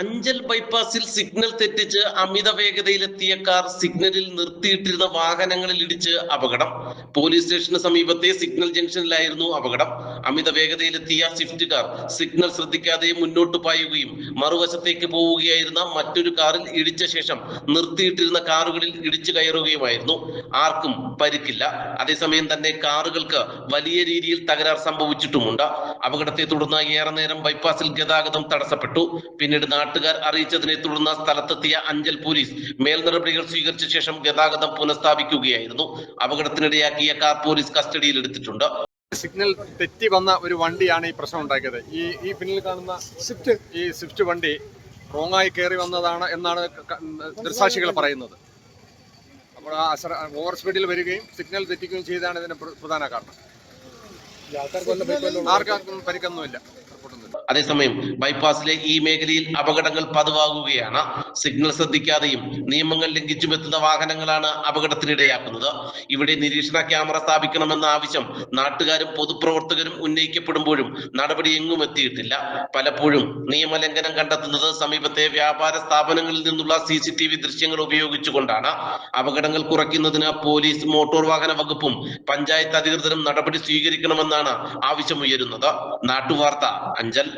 അഞ്ചൽ ബൈപ്പാസിൽ സിഗ്നൽ തെറ്റിച്ച് അമിത വേഗതയിലെത്തിയ കാർ സിഗ്നലിൽ നിർത്തിയിട്ടിരുന്ന വാഹനങ്ങളിൽ ഇടിച്ച് അപകടം. പോലീസ് സ്റ്റേഷന് സമീപത്തെ സിഗ്നൽ ജംഗ്ഷനിലായിരുന്നു അപകടം. അമിത വേഗതയിലെത്തിയ സ്വിഫ്റ്റ് കാർ സിഗ്നൽ ശ്രദ്ധിക്കാതെ മുന്നോട്ട് പായുകയും മറുവശത്തേക്ക് പോവുകയായിരുന്ന മറ്റൊരു കാറിൽ ഇടിച്ച ശേഷം നിർത്തിയിട്ടിരുന്ന കാറുകളിൽ ഇടിച്ചു കയറുകയുമായിരുന്നു. ആർക്കും പരിക്കില്ല. അതേസമയം തന്നെ കാറുകൾക്ക് വലിയ രീതിയിൽ തകരാർ സംഭവിച്ചിട്ടുമുണ്ട്. അപകടത്തെ തുടർന്ന് ഏറെ നേരം ബൈപ്പാസിൽ ഗതാഗതം തടസ്സപ്പെട്ടു. പിന്നീട് നാട്ടുകാർ അറിയിച്ചതിനെ തുടർന്ന് സ്ഥലത്തെത്തിയ അഞ്ചൽ പോലീസ് മേൽ നടപടികൾ സ്വീകരിച്ച ശേഷം ഗതാഗതം പുനഃസ്ഥാപിക്കുകയായിരുന്നു. അപകടത്തിനിടയാക്കിയ കാർ പോലീസ് കസ്റ്റഡിയിൽ എടുത്തിട്ടുണ്ട്. സിഗ്നൽ തെറ്റി വന്ന ഒരു വണ്ടിയാണ് ഈ പ്രശ്നം ഉണ്ടാക്കിയത്. ഈ ഈ പിന്നിൽ കാണുന്ന സ്വിഫ്റ്റ്. ഈ സ്വിഫ്റ്റ് വണ്ടി റോങ്ങായി കയറി വന്നതാണ് എന്നാണ് ദൃസാക്ഷികൾ ദൃക്സാക്ഷികൾ പറയുന്നത്. അപ്പോൾ ആ ഓവർ സ്പീഡിൽ വരികയും സിഗ്നൽ തെറ്റിക്കുകയും ചെയ്താണ് ഇതിന് പ്രധാന കാരണം. ആർക്കും പരിക്കൊന്നുമില്ല. റിപ്പോർട്ടൊന്നുമില്ല. അതേസമയം ബൈപ്പാസിലെ ഈ മേഖലയിൽ അപകടങ്ങൾ പതിവാകുകയാണ്. സിഗ്നൽ ശ്രദ്ധിക്കാതെയും നിയമങ്ങൾ ലംഘിച്ചും എത്തുന്ന വാഹനങ്ങളാണ് അപകടത്തിനിടയാക്കുന്നത്. ഇവിടെ നിരീക്ഷണ ക്യാമറ സ്ഥാപിക്കണമെന്ന ആവശ്യം നാട്ടുകാരും പൊതുപ്രവർത്തകരും ഉന്നയിക്കപ്പെടുമ്പോഴും നടപടി എങ്ങും എത്തിയിട്ടില്ല. പലപ്പോഴും നിയമലംഘനം കണ്ടെത്തുന്നത് സമീപത്തെ വ്യാപാര സ്ഥാപനങ്ങളിൽ നിന്നുള്ള സി സി ടി വി ദൃശ്യങ്ങൾ ഉപയോഗിച്ചുകൊണ്ടാണ്. അപകടങ്ങൾ കുറയ്ക്കുന്നതിന് പോലീസ് മോട്ടോർ വാഹന വകുപ്പും പഞ്ചായത്ത് അധികൃതരും നടപടി സ്വീകരിക്കണമെന്നാണ് ആവശ്യമുയരുന്നത്. നാട്ടുവാർത്ത അഞ്ചൽ.